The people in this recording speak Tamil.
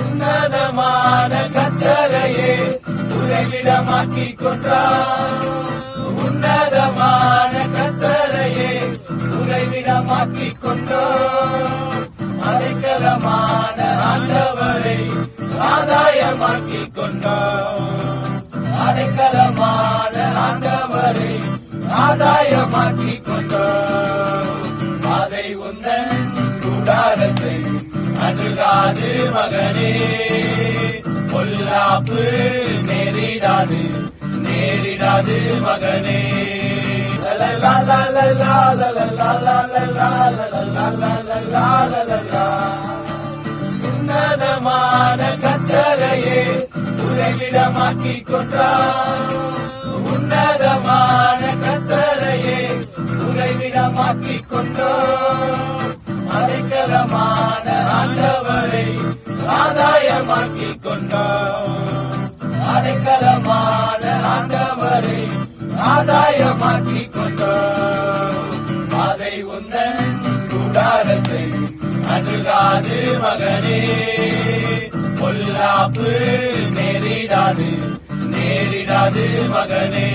உன்னதமான கத்தரையே உறைவிடமாக்கி கொண்டார். உன்னதமான கத்தரையே உறைவிடமாக்கி கொண்டோம் அடைக்கலமான ஆண்டவரை ஆதாயமாக்கி கொண்டோம் அடைக்கலமான ஆண்டவரை ஆதாயமாக்கிக் கொண்டோம் அதை உந்தன் கூடாரத்தை அணுகாது மகனே. பொல்லாப்பு நேரிடாது நேரிடாது மகனே. உன்னதமான கத்தரையே உறைவிடமாக்கி கொண்டான் உன்னதமான உறைவிடமாக்கி கொண்டோம் அடைக்கலமான ஆண்டவரை ஆதாயமாக்கிக் கொண்டோ அடைக்கலமான ஆண்டவரை ஆதாயமாக்கிக் கொண்டோ அதை உந்தன் கூடாரத்தை அணுகாது மகனே. பொல்லாப்பு நேரிடாது நேரிடாது மகனே.